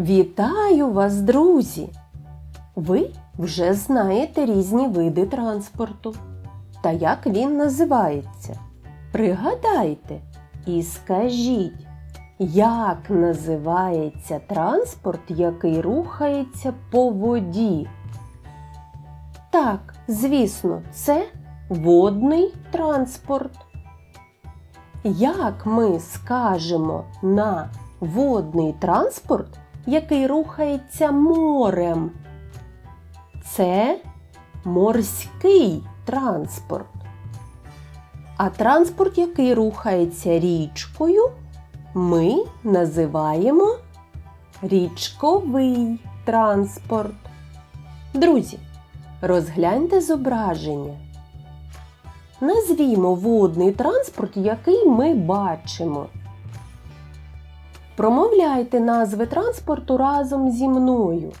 Вітаю вас, друзі! Ви вже знаєте різні види транспорту та як він називається. Пригадайте і скажіть, як називається транспорт, який рухається по воді? Так, звісно, це водний транспорт. Як ми скажемо на водний транспорт, який рухається морем? Це морський транспорт. А транспорт, який рухається річкою, ми називаємо річковий транспорт. Друзі, розгляньте зображення. Назвімо водний транспорт, який ми бачимо. Промовляйте назви транспорту разом зі мною.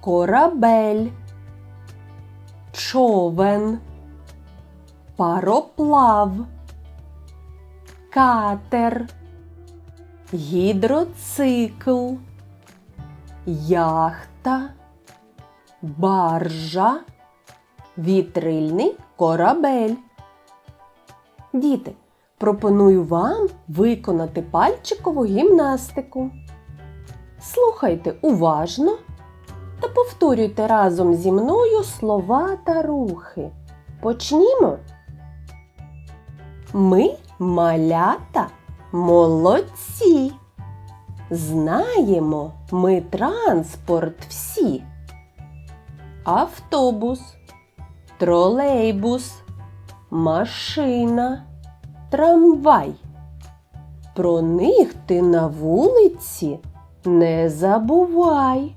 Корабель, човен, пароплав, катер, гідроцикл, яхта, баржа, вітрильний корабель. Діти, пропоную вам виконати пальчикову гімнастику. Слухайте уважно та повторюйте разом зі мною слова та рухи. Почнімо. Ми малята молодці. Знаємо ми транспорт всі. Автобус, тролейбус, машина, трамвай. Про них ти на вулиці не забувай.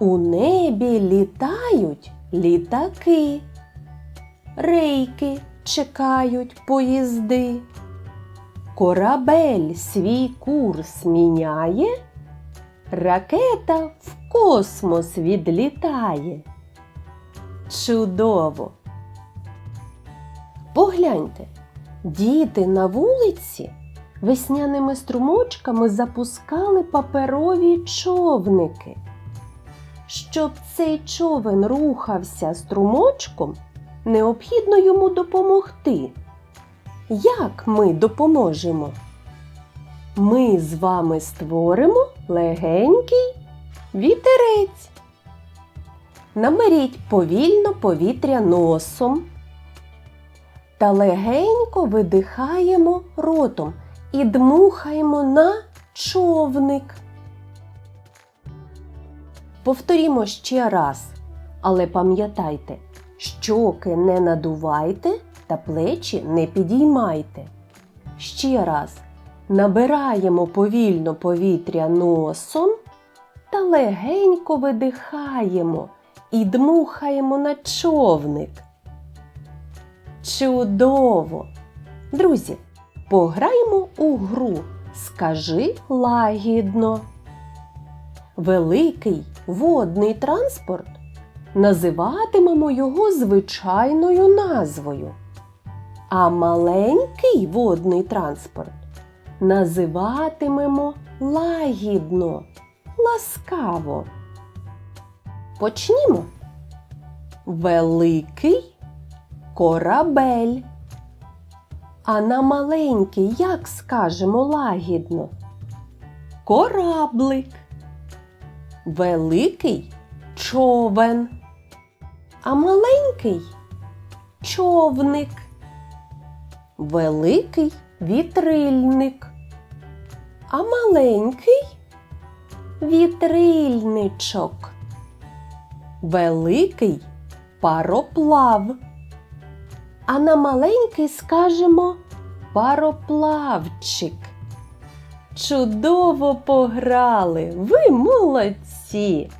У небі літають літаки, рейки чекають поїзди. Корабель свій курс міняє, ракета в космос відлітає. Чудово! Погляньте, діти на вулиці весняними струмочками запускали паперові човники. Щоб цей човен рухався струмочком, необхідно йому допомогти. Як ми допоможемо? Ми з вами створимо легенький вітерець. Намеріть повільно повітря носом та легенько видихаємо ротом і дмухаємо на човник. Повторімо ще раз, але пам'ятайте, щоки не надувайте та плечі не підіймайте. Ще раз набираємо повільно повітря носом та легенько видихаємо і дмухаємо на човник. Чудово! Друзі, пограємо у гру. Скажи лагідно. Великий водний транспорт називатимемо його звичайною назвою. А маленький водний транспорт називатимемо лагідно, ласкаво. Почнімо. Великий корабель. А на маленький як скажемо лагідно? Кораблик. Великий човен. А маленький човник. Великий вітрильник. А маленький вітрильничок. Великий пароплав. А на маленький скажемо пароплавчик. Чудово пограли! Ви молодці!